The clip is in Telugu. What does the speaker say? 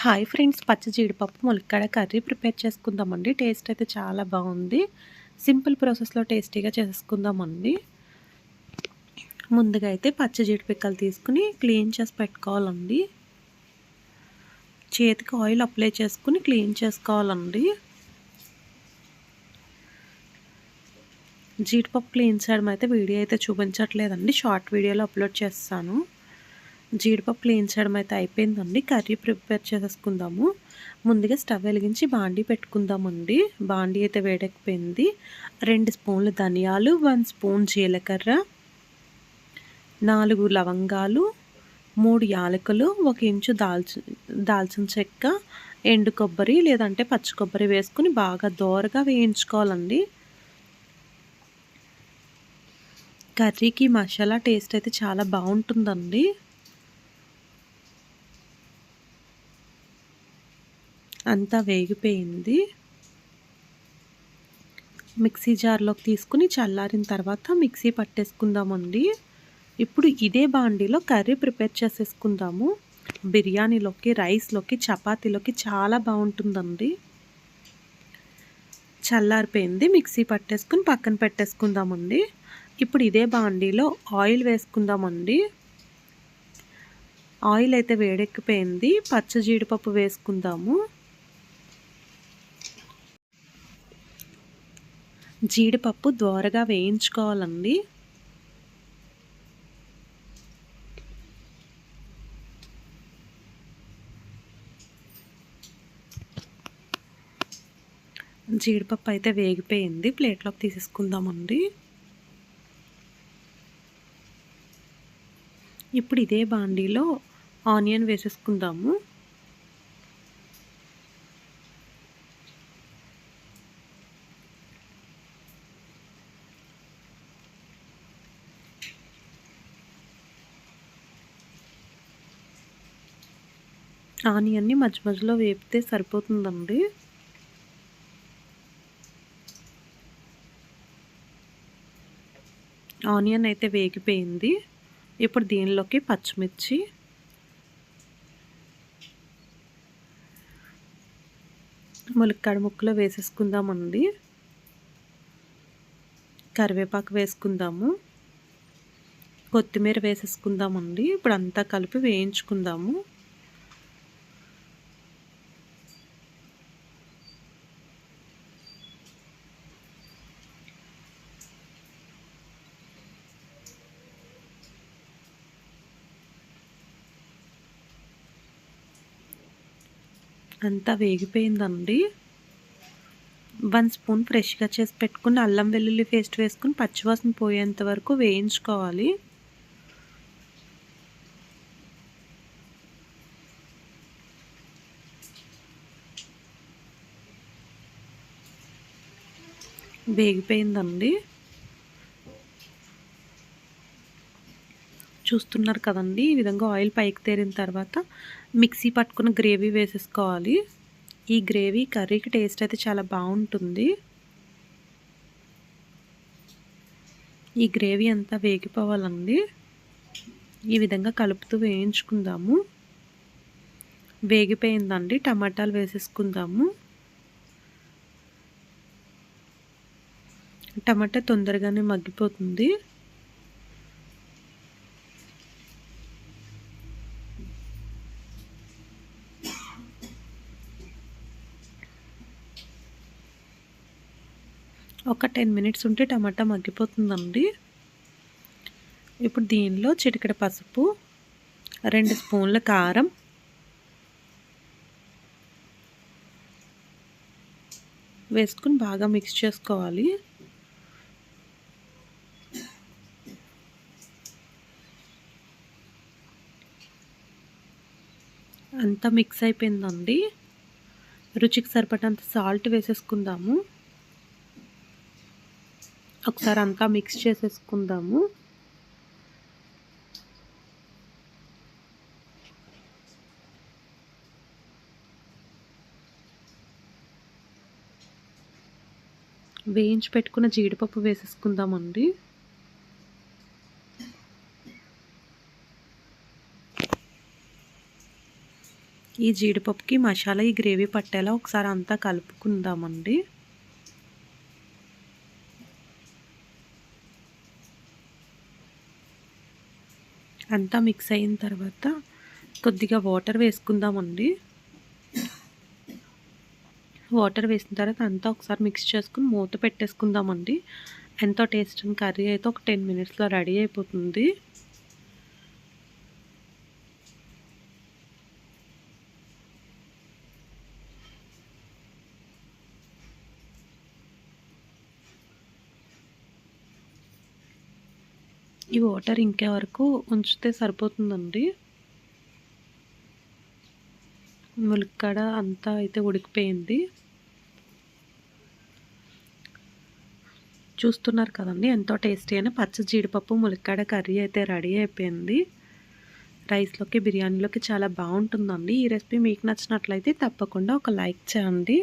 హాయ్ ఫ్రెండ్స్ పచ్చి జీడిపప్పు ములక్కాడ కర్రీ ప్రిపేర్ చేసుకుందామండి. టేస్ట్ అయితే చాలా బాగుంది. సింపుల్ ప్రాసెస్లో టేస్టీగా చేసుకుందామండి. ముందుగా అయితే పచ్చి జీడిపిక్కలు తీసుకుని క్లీన్ చేసి పెట్టుకోవాలండి. చేతికి ఆయిల్ అప్లై చేసుకుని క్లీన్ చేసుకోవాలండి. జీడిపప్పు క్లీన్ చేయడం అయితే వీడియో అయితే చూపించట్లేదండి. షార్ట్ వీడియోలో అప్లోడ్ చేస్తాను. జీడిపప్పు వేయించడం అయితే అయిపోయిందండి. కర్రీ ప్రిపేర్ చేసేసుకుందాము. ముందుగా స్టవ్ వెలిగించి బాండీ పెట్టుకుందామండి. బాండీ అయితే వేడెక్కిపోయింది. రెండు స్పూన్లు ధనియాలు వన్ స్పూన్ జీలకర్ర నాలుగు లవంగాలు మూడు యాలకులు ఒక ఇంచు దాల్చి దాల్చిన చెక్క ఎండు కొబ్బరి లేదంటే పచ్చి కొబ్బరి వేసుకుని బాగా దోరగా వేయించుకోవాలండి. కర్రీకి మసాలా టేస్ట్ అయితే చాలా బాగుంటుందండి. అంతా వేగిపోయింది. మిక్సీ జార్లోకి తీసుకుని చల్లారిన తర్వాత మిక్సీ పట్టేసుకుందామండి. ఇప్పుడు ఇదే బాండీలో కర్రీ ప్రిపేర్ చేసేసుకుందాము. బిర్యానీలోకి రైస్లోకి చపాతీలోకి చాలా బాగుంటుందండి. చల్లారిపోయింది. మిక్సీ పట్టేసుకుని పక్కన పెట్టేసుకుందామండి. ఇప్పుడు ఇదే బాండీలో ఆయిల్ వేసుకుందామండి. ఆయిల్ అయితే వేడెక్కిపోయింది. పచ్చ జీడిపప్పు వేసుకుందాము. జీడిపప్పు దోరగా వేయించుకోవాలండి. జీడిపప్పు అయితే వేగిపోయింది. ప్లేట్లోకి తీసేసుకుందామండి. ఇప్పుడు ఇదే బాండీలో ఆనియన్ వేసేసుకుందాము. ఆనియన్ని మధ్య మధ్యలో వేపితే సరిపోతుందండి. ఆనియన్ అయితే వేగిపోయింది. ఇప్పుడు దీనిలోకి పచ్చిమిర్చి. ములక్కాడ ముక్కలో వేసేసుకుందామండి. కరివేపాకు వేసుకుందాము. కొత్తిమీర వేసేసుకుందామండి. ఇప్పుడు అంతా కలిపి వేయించుకుందాము. అంతా వేగిపోయిందండి. వన్ స్పూన్ ఫ్రెష్గా చేసి పెట్టుకుని అల్లం వెల్లుల్లి పేస్ట్ వేసుకుని పచ్చివాసన పోయేంత వరకు వేయించుకోవాలి. వేగిపోయిందండి. చూస్తున్నారు కదండి ఈ విధంగా ఆయిల్ పైకి తేరిన తర్వాత మిక్సీ పట్టుకున్న గ్రేవీ వేసేసుకోవాలి. ఈ గ్రేవీ కర్రీకి టేస్ట్ అయితే చాలా బాగుంటుంది. ఈ గ్రేవీ అంతా వేగిపోవాలండి. ఈ విధంగా కలుపుతూ వేయించుకుందాము. వేగిపోయిందండి. టమాటాలు వేసేసుకుందాము. టమాటా తొందరగానే మగ్గిపోతుంది. ఒక టెన్ మినిట్స్ ఉంటే టమాటా మగ్గిపోతుందండి. ఇప్పుడు దీనిలో చిటికెడ పసుపు రెండు స్పూన్ల కారం వేసుకుని బాగా మిక్స్ చేసుకోవాలి. అంతా మిక్స్ అయిపోయిందండి. రుచికి సరిపడంత సాల్ట్ వేసేసుకుందాము. ఒకసారి అంతా మిక్స్ చేసేసుకుందాము. వేయించి పెట్టుకున్న జీడిపప్పు వేసేసుకుందామండి. ఈ జీడిపప్పుకి మసాలా ఈ గ్రేవీ పట్టేలా ఒకసారి అంతా కలుపుకుందామండి. అంతా మిక్స్ అయిన తర్వాత కొద్దిగా వాటర్ వేసుకుందామండి. వాటర్ వేసిన తర్వాత అంతా ఒకసారి మిక్స్ చేసుకుని మూత పెట్టేసుకుందామండి. ఎంతో టేస్ట్ కర్రీ అయితే ఒక టెన్ మినిట్స్లో రెడీ అయిపోతుంది. ఈ వాటర్ ఇంకే వరకు ఉంచితే సరిపోతుందండి. ములక్కడ అంతా అయితే ఉడికిపోయింది. చూస్తున్నారు కదండి ఎంతో టేస్టీ అయిన పచ్చ జీడిపప్పు ములక్కాడ కర్రీ అయితే రెడీ అయిపోయింది. రైస్లోకి బిర్యానీలోకి చాలా బాగుంటుందండి. ఈ రెసిపీ మీకు నచ్చినట్లయితే తప్పకుండా ఒక లైక్ చేయండి.